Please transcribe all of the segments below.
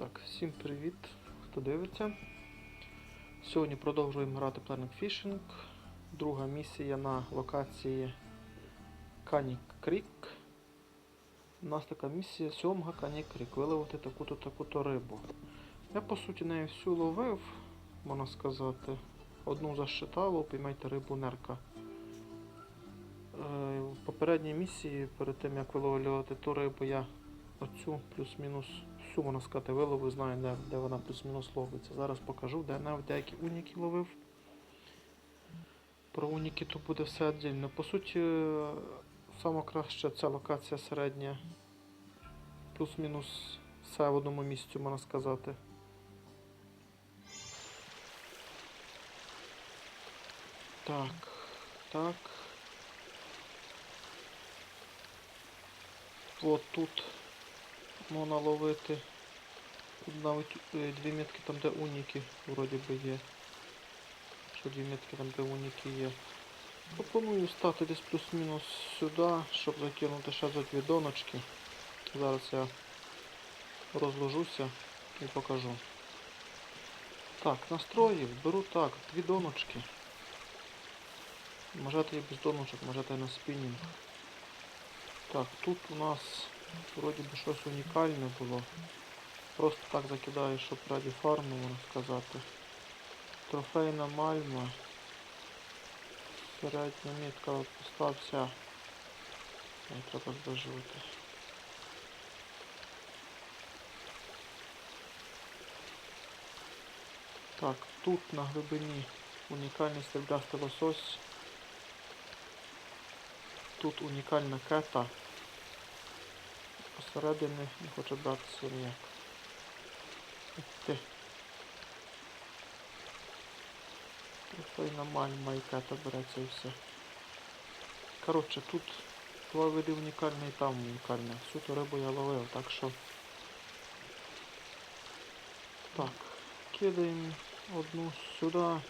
Так, всім привіт, хто дивиться. Сьогодні продовжуємо грати Planet Fishing. Друга місія на локації Кані Крік. У нас така місія сьомга Кані Крік. Виловити таку-то таку-то рибу. Я по суті неї всю ловив, можна сказати. Одну засчитало, піймайте рибу нерка. Е, В попередній місії, перед тим як виловлювати ту рибу, я оцю плюс-мінус всю можна сказати виловив, знаю, де, де вона плюс-мінус ловиться. Зараз покажу, де навіть деякі уніки ловив. Про уніки то буде все віддільно. По суті, е, саме краще ця локація середня. Плюс-мінус все в одному місці, можна сказати. Так, так. От тут можна ловити. Навіть е, дві метки там, де уніки вроді би є. Що дві метки там, де уніки є. Пропоную стати десь плюс-мінус сюди, щоб закинути ще за дві доночки. Зараз я розложуся і покажу. Так, настроїв, беру так, дві доночки. Можете і без доночок, можете і на спінінг. Так, тут у нас вроді би щось унікальне було. Просто так закидаю, щоб раді фарму, сказати. Трофейна мальма. Середня мітка постався. Треба збежувати. Так, тут на глибині унікальний сріблястий лосось. Тут унікальна кета. Посередині не хоче братися ніяк. Трофейна мальма і кета береться все. Коротше, тут два види унікальне і там унікальне. Всю ту рибу я ловив, так що. Так, кидаємо одну сюди.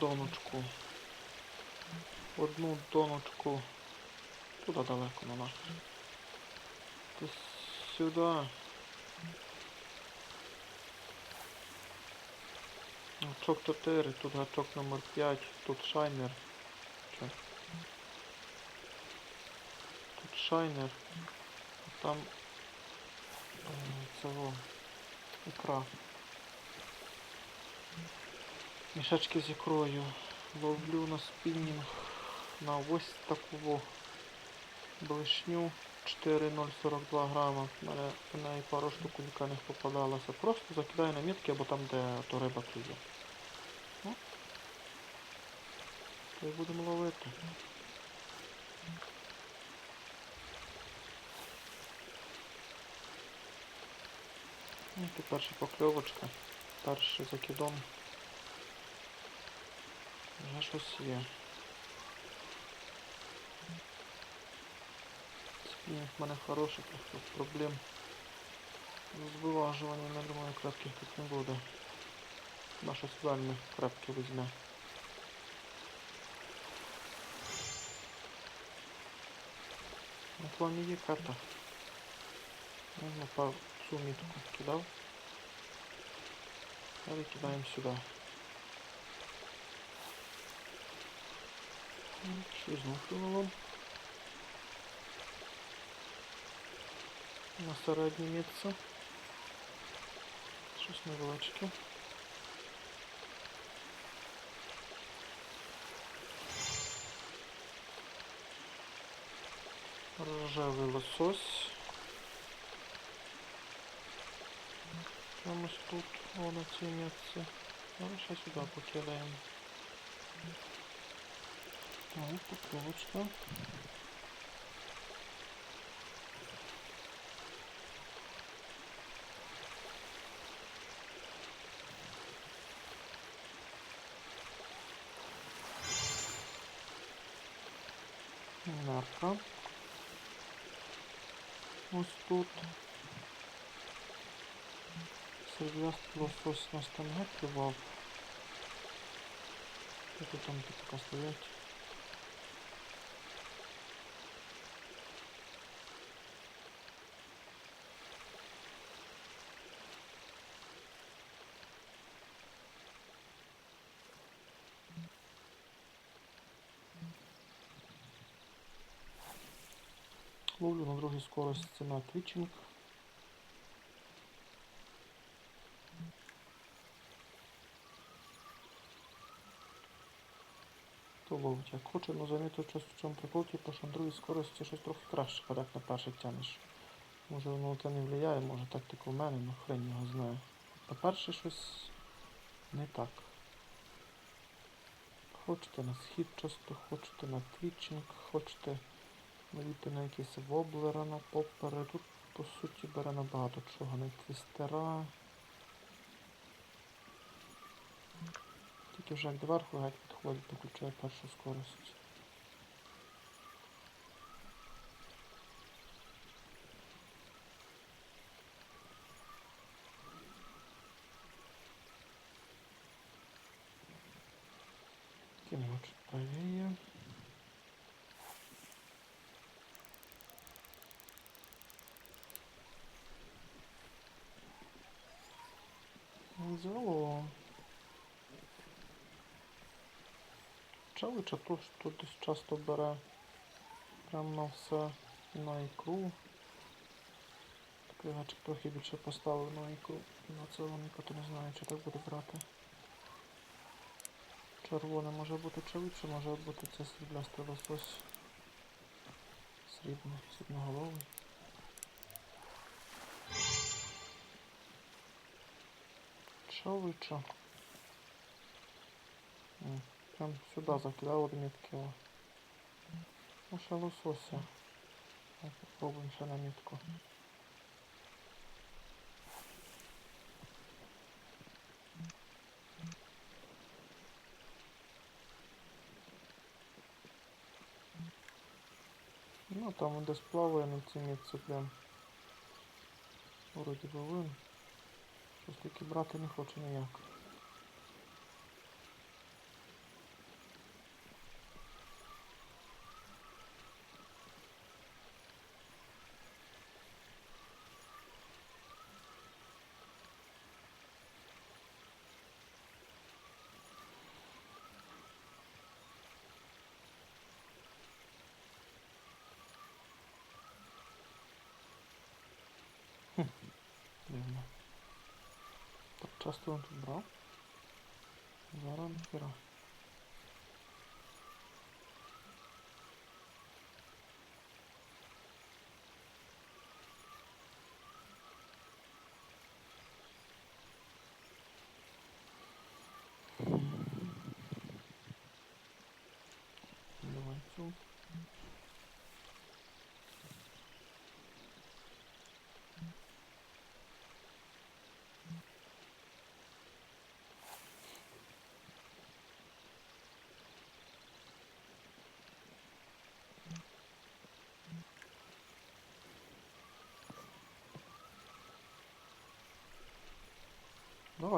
Доночку. Одну доночку. Туди далеко на нахер. Десь сюди. Гачок 4, тут гачок номер 5, тут шайнер. Чо? Тут шайнер. А там е, цього ікра. Мішечки з ікрою. Ловлю на спінінг на ось таку блишню 4,042 грама. Мене в неї пару штук унікальних попадалося. Просто закидаю на мітки або там, де то риба клює. Ну, то й будемо ловити. Ну, тут перша покльовочка. Перший закидон. Вже щось є. Спінінг в мене хороший, тут проблем з виважуванням, я думаю, крепких тут не буде. На щось вельми крепке візьме. От вам і є карта. Я напав цю мітку кидав. Далі кидаємо сюди. Що знов клюнуло? На середнє місце. Щось невеличке. Рожевий лосось. Прямо тут, о, на цій місці. Ну, ще сюди покидаємо. Так, поклевочка. Нарка. Ось тут. Лосось нас там. Що тут там така стоять? Ловлю на другій скорості на твічинг. То ловить як хоче, але замітив щось в чому прикол, типу, що на другій скорості щось трохи краще, коли на перший тянеш. Може воно це не впливає, може тактика в мене, ну хрень його знає. На перший щось не так. Хочете на схід часто, хочете на твічинг, хочете навіти на якісь воблера на попери. Тут по суті бере набагато чого, на твістера. Тільки вже як доверху геть підходить, то включає першу скорость. Кинемо правее. Взяло. Тут, тут часто бере прям на все на ікру. Гачик трохи більше поставив на ікру. На це воника, то не знаю, чи так буде брати. Червоне може бути чоловіче, може бути це сріблястий лосось. Срібний, срібноголовий. Чоловіча. М, Прям сюди закидав відмітки. о. Ну ще лосося. Так, Попробуємо ще на мітку. Ну там десь плаває на цій мітці прям. Вроді би вин. Щось таки брати не хоче ніяк. Дивно. Так часто він тут брав? Зараз ніхера. Давай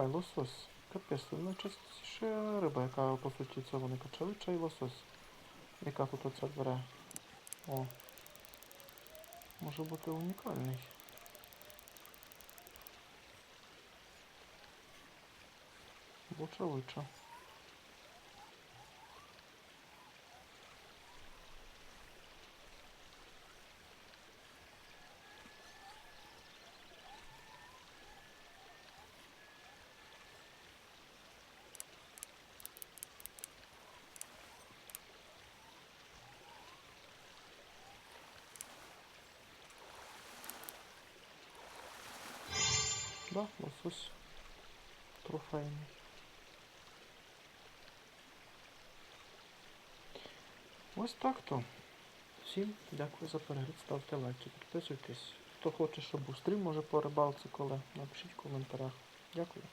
Давай, лосось. Капець, найчастіше риба, яка по суті це вони качалича і лосось. Яка тут оця бере. О. Може бути унікальний. Бочалича. Да, лосось трофейний. Ось так то. Всім дякую за перегляд, ставте лайки, підписуйтесь. Хто хоче, щоб був стрім, може по рибалці, коли напишіть в коментарях. Дякую.